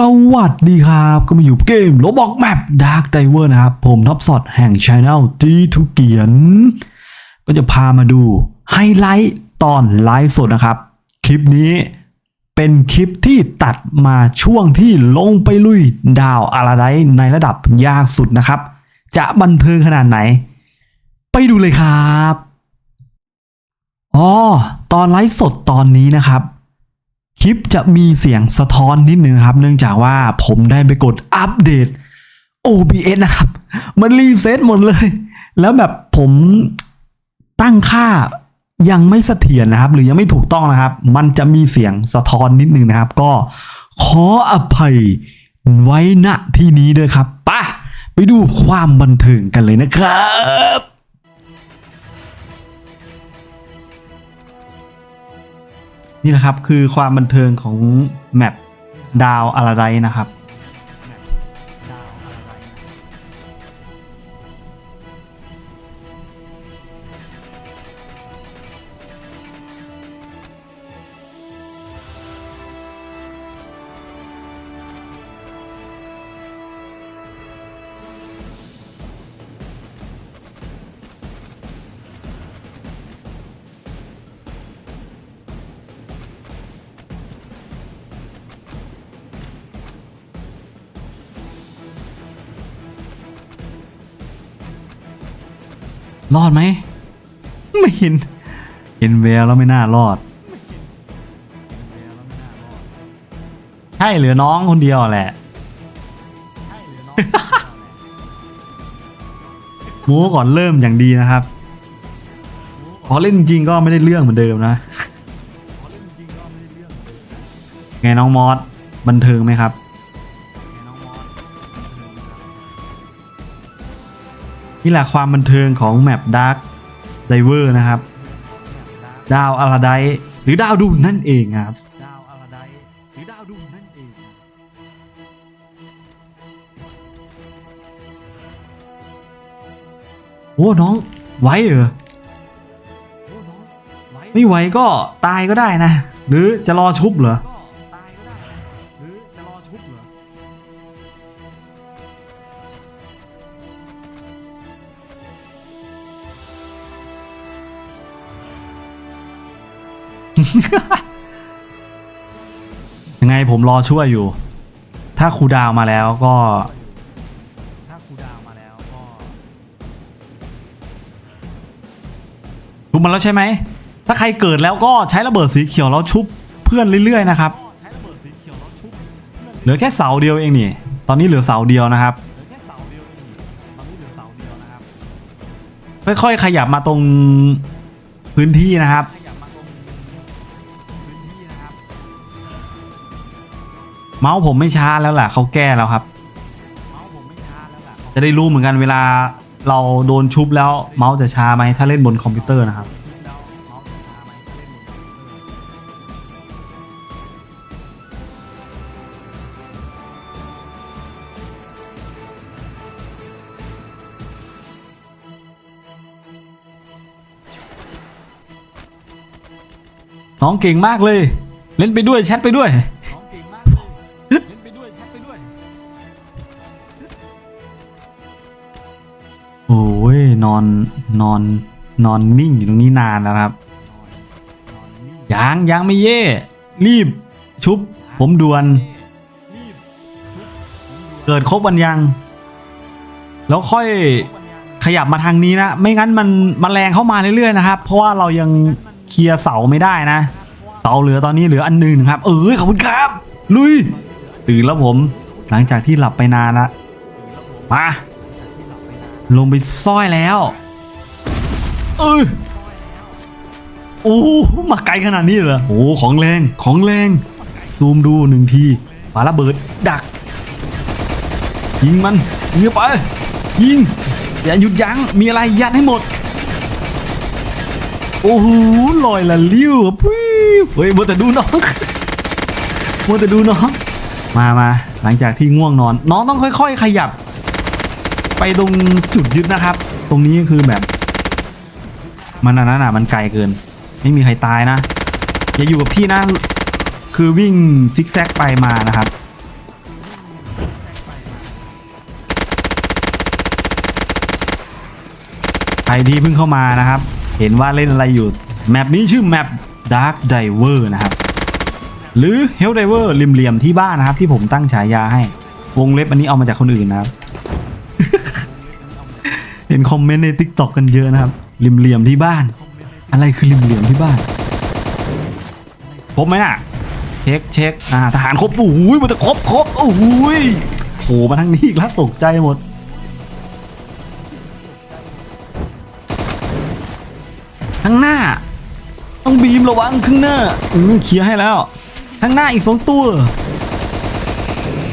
สวัสดีครับ ก็มาอยู่เกมโ o บอกแมป Dark Diver นะครับ ผมท็อปสอดแห่ง Channel จีทุกเกียน ก็จะพามาดูไฮไลท์ตอนไลฟ์สดนะครับ คลิปนี้เป็นคลิปที่ตัดมาช่วงที่ลงไปลุยดาวอาราไดในระดับยากสุดนะครับ จะบันเทิงขนาดไหน ไปดูเลยครับอ๋อตอนไลฟ์สดตอนนี้นะครับ คลิปจะมีเสียงสะท้อนนิดนึงครับ เนื่องจากว่าผมได้ไปกดอัปเดต OBS นะครับ มันรีเซ็ตหมดเลย แล้วแบบผมตั้งค่ายังไม่เสถียรนะครับ หรือยังไม่ถูกต้องนะครับ มันจะมีเสียงสะท้อนนิดนึงนะครับ ก็ขออภัยไว้ณที่นี้ด้วยครับป่ะไปดูความบันเทิงกันเลยนะครับ นี่แหละครับคือความบันเทิงของแมปดาวอาราไดนะครับ รอดไหม ไม่เห็น เห็นแววแล้วไม่น่ารอด ใช่เหลือน้องคนเดียวแหละโม้ก่อนเริ่มอย่างดีนะครับ พอเล่นจริงก็ไม่ได้เรื่องเหมือนเดิมนะ ไงน้องมอสบันเทิงไหมครับ นี่แหละความบันเทิงของแมป Dark Diver นะครับ ดาวอาราไดหรือดาวดุนนั่นเองครับดาวอาราไดหรือดาวดุนนั่นเองโอ้น้องไหวเหรอไม่ไหวก็ตายก็ได้นะ หรือจะรอชุบเหรอ ยังไงผมรอช่วยอยู่ ถ้าครูดาวมาแล้วก็ถ้าครูดาวมาแล้วก็ชุบมันแล้วใช่ไหม ถ้าใครเกิดแล้วก็ใช้ระเบิดสีเขียวแล้วชุบเพื่อนเรื่อยๆนะครับเหลือแค่เสาเดียวเองนี่ ตอนนี้เหลือเสาเดียวนะครับค่อยๆขยับมาตรงพื้นที่นะครับ เมาส์ผมไม่ช้าแล้วล่ะเขาแก้แล้วครับ จะได้รู้เหมือนกันเวลาเราโดนชุบแล้วเมาส์จะช้าไหมถ้าเล่นบนคอมพิวเตอร์นะครับน้องเก่งมากเลย เล่นไปด้วยแชทไปด้วย นอนนอนนิ่งอยู่ตรงนี้นานแล้วครับยังยังไม่เย่ รีบ ชุบ ผมด่วน เกิดครบวันยัง แล้วค่อยขยับมาทางนี้นะ ไม่งั้นมันมแมลงเข้ามาเรื่อยๆนะครับ เพราะว่าเรายังเคลียร์เสาไม่ได้นะ เสาเหลือตอนนี้เหลืออันหนึ่งครับ เออขอบคุณครับ ลุย ตื่นแล้วผม หลังจากที่หลับไปนานละมาลงไปซ้อยแล้ว เออโอ้มาไกลขนาดนี้เหรอโอ้ของแรงของแรง ซูมดูหนึ่งทีปาระเบิด ดัก ยิงมันยิงเข้าไป ยิง อย่าหยุดยัง้งมีอะไรยัดให้หมด โอ้โหลอยละลิ้วปิ้วเฮ้ยมัวแต่ดูน้องมัวแต่ดูน้องมามาหลังจากที่ง่วงนอน น้องต้องค่อย ๆ ขยับ ไปตรงจุดยึดนะครับ ตรงนี้คือแบบ มันอันนั้นอะมันไกลเกิน ไม่มีใครตายนะ อย่าอยู่กับที่นะ คือวิ่งซิกแซกไปมานะครับใครที่เพิ่งเข้ามานะครับ เห็นว่าเล่นอะไรอยู่ แมปนี้ชื่อแมป Dark Diver นะครับ หรือ Hell Diver ริมเหลี่ยมที่บ้านนะครับ ที่ผมตั้งฉายาให้ วงเล็บอันนี้เอามาจากคนอื่นนะครับ เห็นคอมเมนต์ใน TikTok กันเยอะนะครับ ริมเหลี่ยมที่บ้าน อะไรคือริมเหลี่ยมที่บ้านครบไหมน่ะเช็คเช็คอ่าทหารครบโอ้ยมันจะครบครบโอ้ยโผล่มาทางนี้อีกแล้วตกใจหมดข้างหน้า ต้องบีมระวังข้างหน้าอือเคลียร์ให้แล้วข้างหน้าอีกสองตัว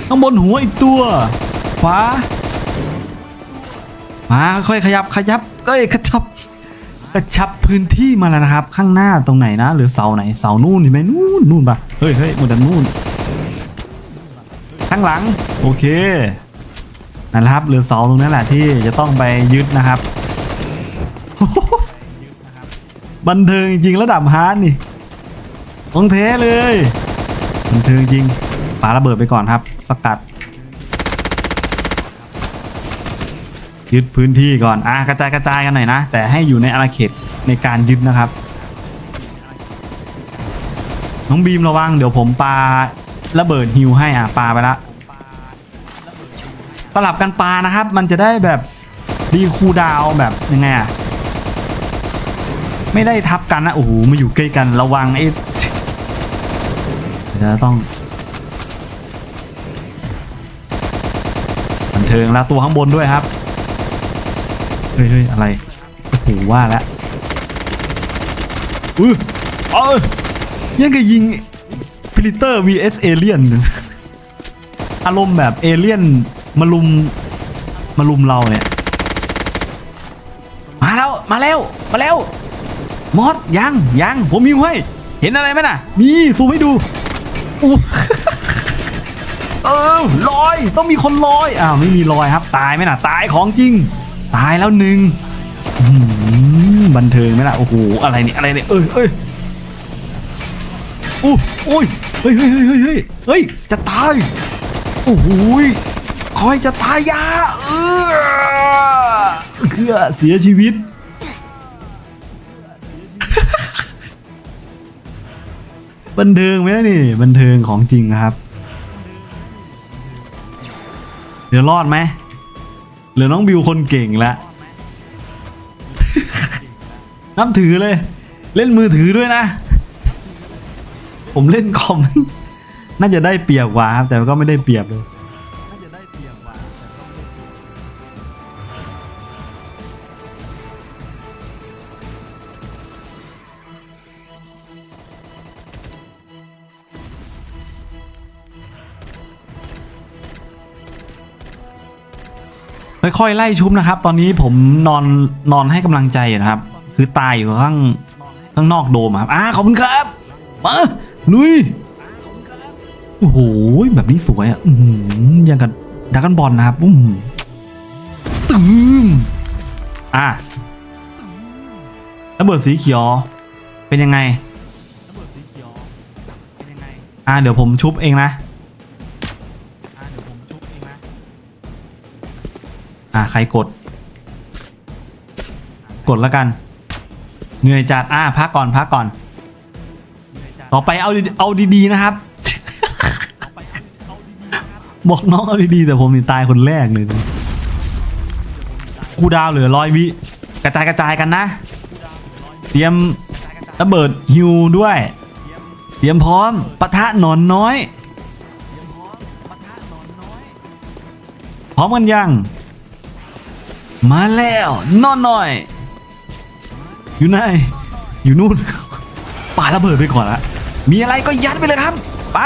ข้างบนหัวอีกตัวขวามาค่อยขยับขยับเอ้ยกระชับ ระชับพื้นที่มาแล้วนะครับ ข้างหน้าตรงไหนนะ หรือเสาไหนเสานู่นเห็นไหมนู่นนู่นปะเฮ้ยเฮ้ยมันจะนู่นข้างหลังโอเคนั่นแหละครับเหลือเสาตรงนั้นแหละที่จะต้องไปยึดนะครับบันเทิงจริงระดับฮาร์ดนี่ของเทเลยบันเทิงจริงปาระเบิดไปก่อนครับ สกัด ยึดพื้นที่ก่อนอะกระจายกระจายกันหน่อยนะ แต่ให้อยู่ในอาณาเขตในการยึดนะครับ น้องบีมระวังเดี๋ยวผมปาระเบิดฮิวให้อะปาไปละสลับกันปานะครับ มันจะได้แบบดีคูดาวแบบยังไงอะไม่ได้ทับกันนะโอ้โหมาอยู่ใกล้กันระวังไอ้เดี๋ยวต้องบันเทิงแล้วตัวข้างบนด้วยครับ เฮ้ยเฮ้ยอะไรโอ้โหว่าแล้วอือเออยังกับยิงพิลิเตอร์ vs เอเลียนอารมณ์แบบเอเลียนมาลุมมาลุมเราเนี่ย มาแล้ว มาแล้ว มาแล้ว มอสยังยังผมมีให้เห็นอะไรไหมน่ะ นี่ซูมให้ดูอู้เออลอยต้องมีคนลอยอ้าวไม่มีลอยครับ ตายไหมน่ะ ตายของจริง ตายแล้วหนึ่งบันเทิงไหมล่ะ โอ้โห อะไรเนี่ย อะไรเนี่ย เอ้ยเอ้ยอู้โอ้ยเฮ้ยเฮ้ยเฮ้ยเฮ้ยเฮ้ยเฮ้ย จะตาย โอ้โหยคอยจะตายยาเออเพื่อเสียชีวิต บันเทิงไหมนี่ บันเทิงของจริงนะครับ เดี๋ยวรอดไหม เหลือน้องบิวคนเก่งแล้วนับถือเลย เล่นมือถือด้วยนะ ผมเล่นคอม น่าจะได้เปรียบกว่าครับ แต่ก็ไม่ได้เปรียบเลย ค่อยๆ ไล่ชุบนะครับ ตอนนี้ผมนอนนอนให้กำลังใจอยู่นะครับ คือตายอยู่ข้างข้างนอกโดมอะครับอ่าขอบคุณครับมาลุยโอ้โหแบบนี้สวยอะอือหืออย่างกับดักกันบอลนะครับอืมตึมอะระเบิดสีเขียว เป็นยังไงอ่าเดี๋ยวผมชุบเองนะ อะใครกด กดแล้วกัน เหนื่อยจัดอะพักก่อนพักก่อน ต่อไปเอาดีเอาดีๆนะครับบอกน้องเอาดีๆแต่ผมนี่ตายคนแรกเลยนะกูดาวเหลือร้อยวิกระจายกระจายกันนะ เตรียมระเบิดฮิวด้วย เตรียมพร้อมปะทะหนอนน้อยพร้อมกันยัง มาแล้วนอนหน่อย อยู่ไหนอยู่นู่นป่าระเบิดไปก่อนละมีอะไรก็ยัดไปเลยครับ ไป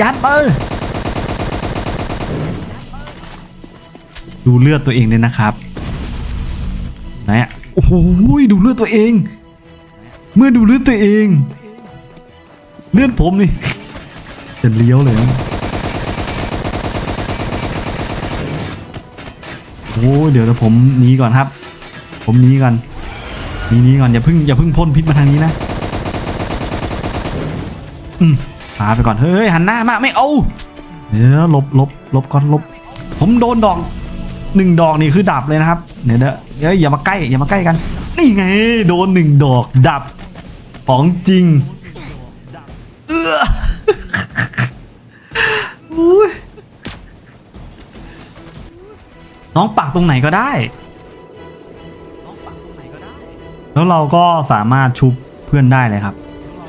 ยัดไปดูเลือดตัวเองเลยนะครับนะโอ้โหดูเลือดตัวเอง เมื่อดูเลือดตัวเอง เลือดผมนี่จะเลี้ยวเลยนะ โอ้เดี๋ยวเดี๋ยวผมหนีก่อนครับ ผมหนีก่อนหนีหนีก่อนอย่าเพิ่งอย่าเพิ่งพ่นพิษมาทางนี้นะอืมพาไปก่อนเฮ้ยหันหน้ามาไม่เอาเดี๋ยวลบลบลบก่อนลบ ผมโดนดอกหนึ่งดอกนี่คือดับเลยนะครับเดี๋ยวเดี๋ยวเดี๋ยอย่ามาใกล้อย่ามาใกล้กัน นี่ไง โดนหนึ่งดอกดับของจริง เออ กตรงไหนก็ได้ แล้วเราก็สามารถชุบเพื่อนได้เลยครับ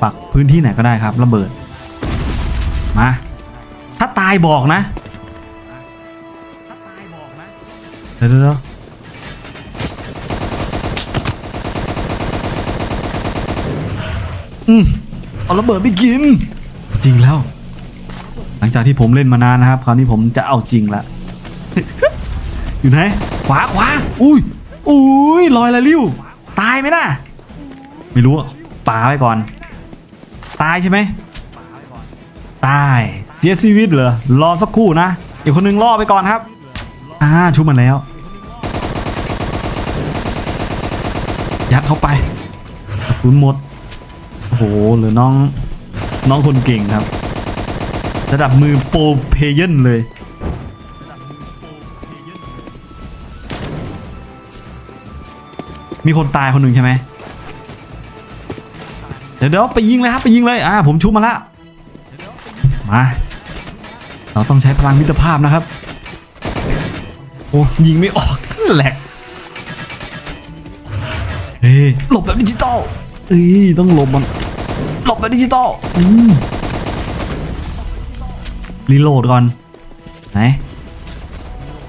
ปักพื้นที่ไหนก็ได้ครับ ระเบิด มา ถ้าตายบอกนะถ้าตายบอกนะเดี๋ยวเดี๋ยวเดี๋ยวอืมเอาระเบิดไปกิน จริงแล้ว หลังจากที่ผมเล่นมานานนะครับ คราวนี้ผมจะเอาจริงละ อยู่ไหน ขวาขวาอุ้ยอุ้ยลอยละลิ้ว ตายไหมน่ะ ไม่รู้ป่าไปก่อน ตายใช่ไหมตายเสียชีวิตเหรอรอสักครู่นะ อีกคนนึงล่อไปก่อนครับอ่าชุบมันแล้ว ยัดเข้าไปกระสุนหมดโอ้โหเหรือน้องน้องคนเก่งครับ ระดับมือโปรเพเยนเลย มีคนตายคนหนึ่งใช่ไหมเดี๋ยวเดี๋ยวไปยิงเลยครับไปยิงเลยอ่าผมชุบมาละมาเราต้องใช้พลังมิตรภาพนะครับโอ้ยิงไม่ออกแหลกเฮ้ยหลบแบบดิจิตอลเอ้ยต้องหลบมันหลบแบบดิจิตอลอืมรีโหลดก่อนไหน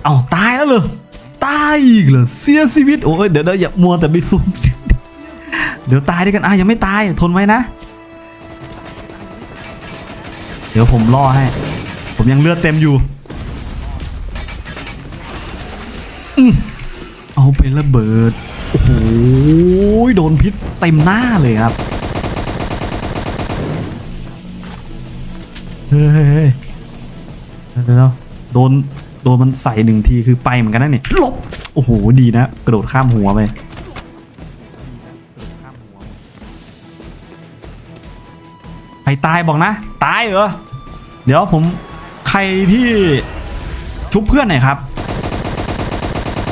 เอาตายแล้วเหรอตาย อีกเหรอเสียชีวิตโอ้ยเดี๋ยวเดี๋ยวอย่ามัวแต่ไปซูมเดี๋ยวตายด้วยกันอะยังไม่ตายทนไว้นะ เดี๋ยวผมล่อให้ ผมยังเลือดเต็มอยู่อืมเอาเป็นระเบิดโอ้โหโดนพิษเต็มหน้าเลยครับเฮ้ยเฮ้ยเฮ้ยเดี๋ยวๆโดน โดนมันใส่หนึ่งทีคือไปเหมือนกันนะเนี่ยหลบโอ้โหดีนะ กระโดดข้ามหัวไปใครตายบอกนะ ตายเหรอ เดี๋ยวผมใครที่ชุบเพื่อนหน่อยครับ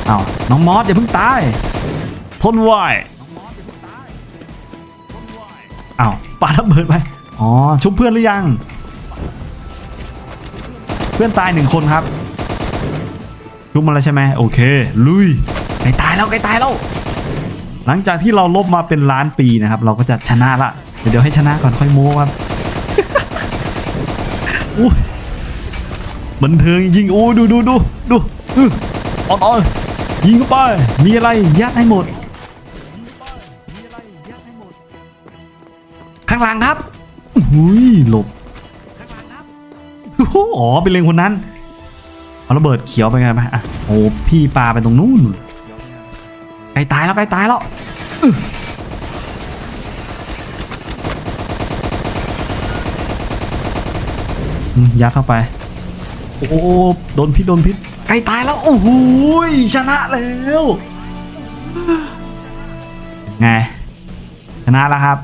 เอาวน้องมอสอย่าเพิ่งตาย ทนไหว้เอาวปาระเบิดไป อ๋อ ชุบเพื่อนหรือยัง เพื่อนตายหนึ่งคนครับ ชุบมาแล้วใช่ไหมโอเค ลุยไก่ตายแล้วไก่ตายแล้วหลังจากที่เราลบมาเป็นล้านปีนะครับ เราก็จะชนะละเดี๋ยวให้ชนะก่อนค่อยโม้ครับอุ้ยบันเทิงจริงโอ้ยดูดูดูดูอื้อเออนออนยิงเข้าไปมีอะไรยัดให้หมด ข้างหลังครับอุ้ยหลบอ๋อเป็นเลงคนนั้น เอาระเบิดเขียวไปไงไปอะโอ้พี่ปลาไปตรงนู้นใกล้ตายแล้วใกล้ตายแล้วยัดเข้าไป โอ้โหโดนพิษโดนพิษใกล้ตายแล้วโอ้โหชนะแล้วไงชนะแล้วครับ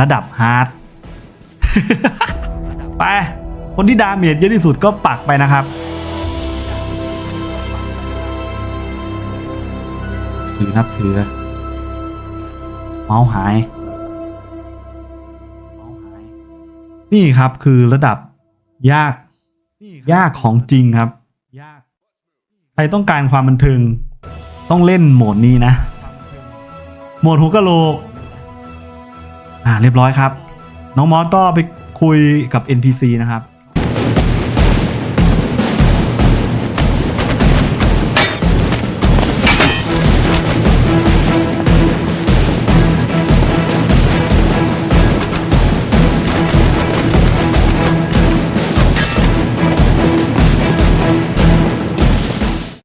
ระดับฮาร์ดไป คนที่ดาเมจเยอะที่สุดก็ปักไปนะครับ ถือนับถือ เมาส์หาย นี่ครับคือระดับยาก ยากของจริงครับยากใครต้องการความบันเทิง ต้องเล่นโหมดนี้นะ โหมดหัวกะโหลก อ่าเรียบร้อยครับ น้องมอสก็ไปคุยกับ NPC นะครับ